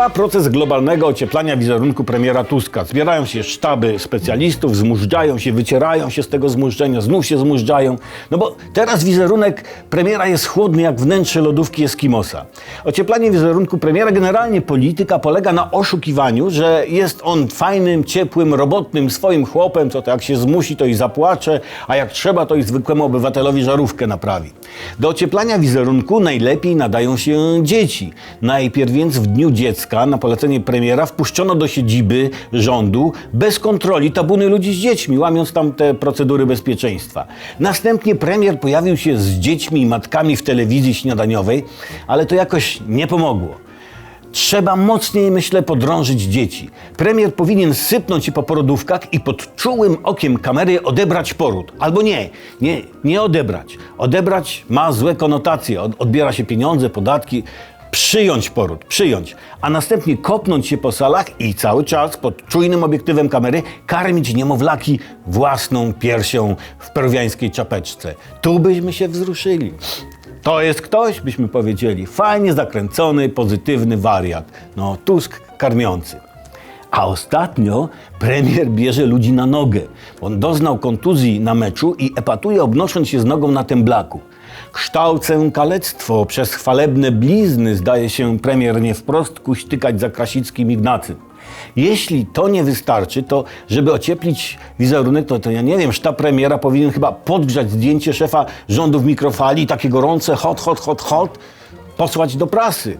Trwa proces globalnego ocieplania wizerunku premiera Tuska. Zbierają się sztaby specjalistów, zmużdżają się, wycierają się z tego zmużdżenia, znów się zmużdżają. No bo teraz wizerunek premiera jest chłodny jak wnętrze lodówki Eskimosa. Ocieplanie wizerunku premiera, generalnie polityka polega na oszukiwaniu, że jest on fajnym, ciepłym, robotnym, swoim chłopem, co to jak się zmusi, to i zapłacze, a jak trzeba, to i zwykłemu obywatelowi żarówkę naprawi. Do ocieplania wizerunku najlepiej nadają się dzieci. Najpierw więc w dniu dziecka na polecenie premiera wpuszczono do siedziby rządu bez kontroli tabuny ludzi z dziećmi, łamiąc tam te procedury bezpieczeństwa. Następnie premier pojawił się z dziećmi i matkami w telewizji śniadaniowej, ale to jakoś nie pomogło. Trzeba mocniej, myślę, podrążyć dzieci. Premier powinien sypnąć je po porodówkach i pod czułym okiem kamery odebrać poród. Albo nie, nie, nie odebrać. Odebrać ma złe konotacje. Od, odbiera się pieniądze, podatki. Przyjąć poród, przyjąć, a następnie kopnąć się po salach i cały czas pod czujnym obiektywem kamery karmić niemowlaki własną piersią w peruwiańskiej czapeczce. Tu byśmy się wzruszyli. To jest ktoś, byśmy powiedzieli, fajnie zakręcony, pozytywny wariat. No, Tusk karmiący. A ostatnio premier bierze ludzi na nogę. On doznał kontuzji na meczu i epatuje obnosząc się z nogą na tym blaku. Kształcę kalectwo przez chwalebne blizny zdaje się premier nie wprost kuśtykać za Krasickim Ignacym. Jeśli to nie wystarczy, to żeby ocieplić wizerunek, to, to ja nie wiem, sztab premiera powinien chyba podgrzać zdjęcie szefa rządu w mikrofali, takie gorące, hot, hot, hot, hot, posłać do prasy.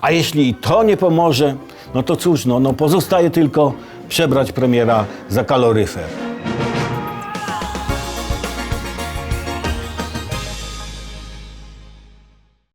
A jeśli to nie pomoże, no to cóż, no, no pozostaje tylko przebrać premiera za kaloryfer.